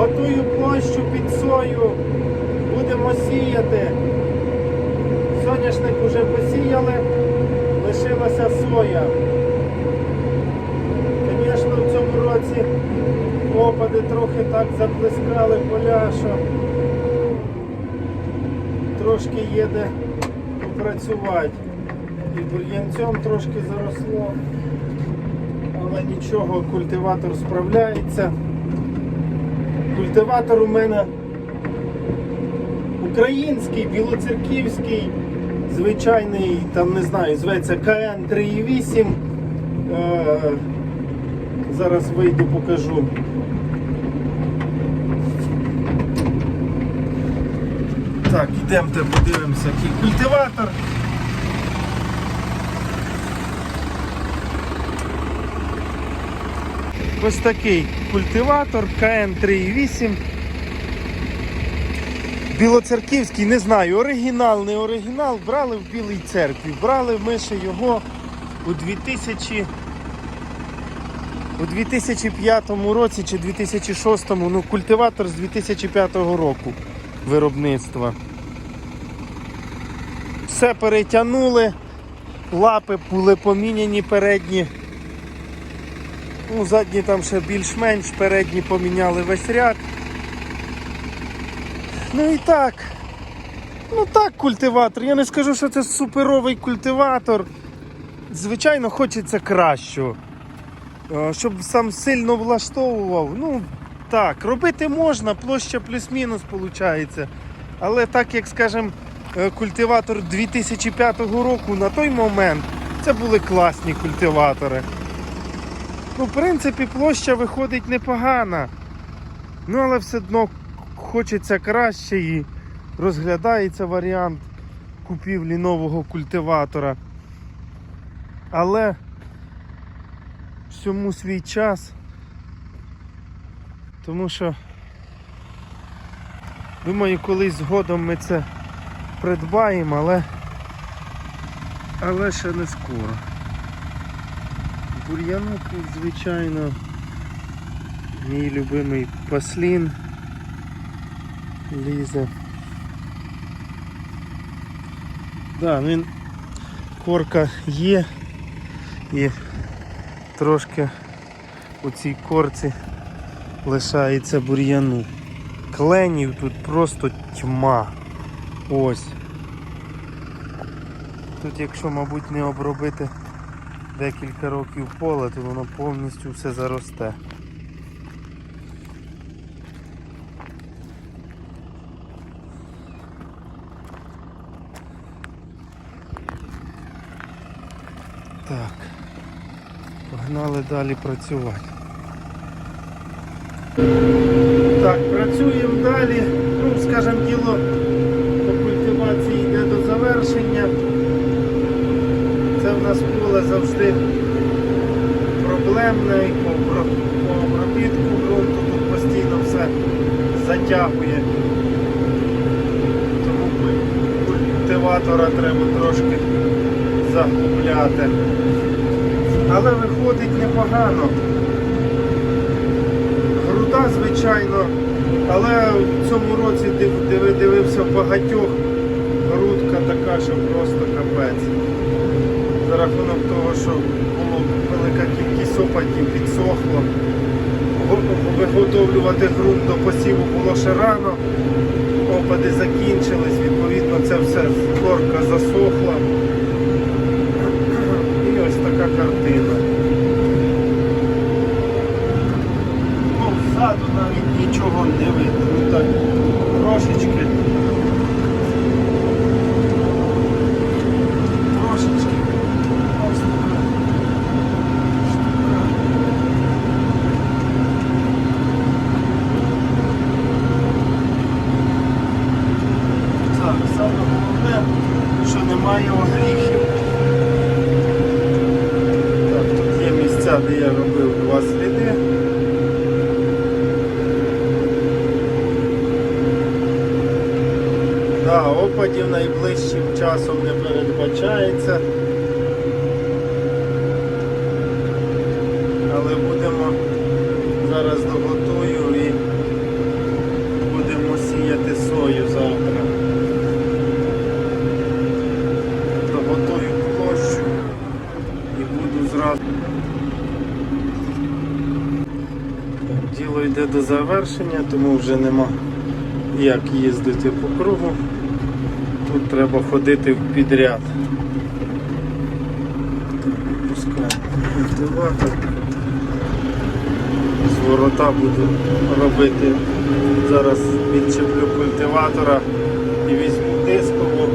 Готую площу під сою. Будемо сіяти. Соняшник вже посіяли, лишилася соя. Звісно, в цьому році опади трохи так заплескали поля, що трошки є де попрацювати. І бур'янцем трошки заросло. Але нічого, культиватор справляється. Культиватор у мене український, білоцерківський, звичайний, там не знаю, зветься КН 3.8. Е, зараз вийду, покажу. Так, йдемте подивимося, який культиватор. Ось такий культиватор КН3.8. Білоцерківський, не знаю, оригінал, не оригінал. Брали в Білій церкві. Брали ми ще його у 2000 у 2005 році чи 2006, ну культиватор з 2005 року виробництва. Все перетягнули, лапи були поміняні передні. Ну, задні там ще більш-менш, передні поміняли весь ряд. Ну і так. Ну так, культиватор. Я не скажу, що це суперовий культиватор. Звичайно, хочеться кращого. Е, Щоб сам сильно влаштовував. Ну так, робити можна, площа плюс-мінус виходить. Але так як, скажімо, е, культиватор 2005 року на той момент це були класні культиватори. Ну, в принципі, площа виходить непогана. Ну, але все одно хочеться краще і розглядається варіант купівлі нового культиватора. Але всьому свій час. Тому що думаю, колись згодом ми це придбаємо, але, але ще не скоро. Бур'янок, звичайно, мій любимий паслін лізе. Да, він корка є і трошки у цій корці лишається бур'яну. Кленів тут просто тьма. Ось. Тут якщо, мабуть, не обробити декілька років поле, то воно повністю все заросте. Так, погнали далі працювати. Так, працюємо далі. Ну, скажімо, діло по культивації йде до завершення. Це в нас поле завжди проблемне по, обро- обробітку ґрунту тут постійно все затягує. Тому культиватора треба трошки заглубляти. Але виходить непогано. Груда, звичайно, але в цьому році дивився багатьох грудка така, що просто капець. Рахунок того, що було велика кількість опадів, підсохло. Виготовлювати ґрунт до посіву було ще рано. Опади закінчились, відповідно це все корка засохла. І ось така картина. Ну, ззаду навіть нічого не видно. Ну так. Трошечки. Ось така штука. Так, саме головне, що немає огріхів. Так, тут є місця, де я два сліди. Да, опадів найближчим часом не передбачається. Але будемо зараз доготую і Діло йде до завершення, тому вже нема як їздити по кругу. Тут треба ходити в підряд. Пускаємо культиватор. З ворота буду робити. Зараз відчеплю культиватора і візьму дискову,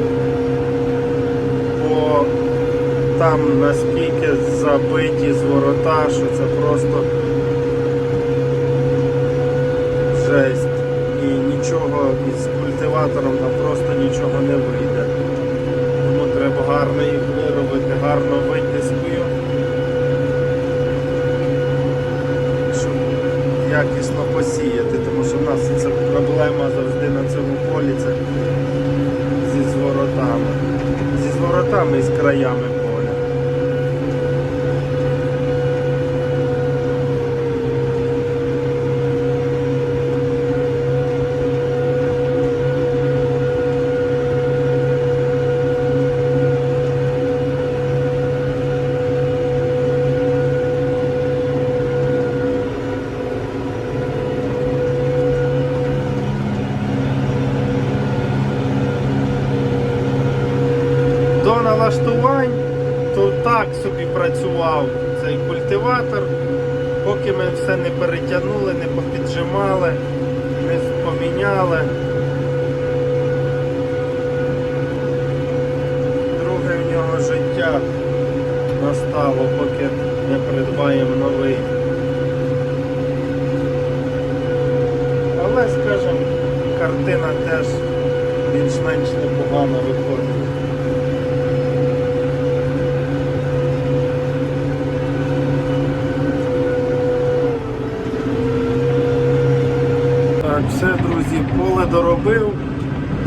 бо там наскільки забиті з ворота, що це просто жесть. І нічого із культиватором там просто нічого не вийде. Тому треба гарно їх виробити, гарно витискою, щоб якісно посіяти, тому що в нас це проблема завжди на цьому полі це зі зворотами. Зі зворотами і з краями поля. Налаштувань то так собі працював цей культиватор, поки ми все не перетягнули, не попіджимали, не поміняли. Друге в нього життя настало, поки не придбаємо новий. Але, скажімо, картина теж більш-менш непогано виходить. Так, все, друзі, поле доробив,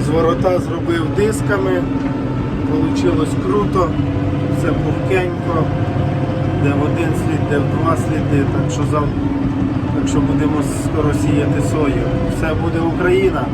з ворота зробив дисками, вийшло круто, все пухкенько, де в один слід, де в два сліди, так що, зав... так що будемо скоро сіяти сою. Все буде Україна.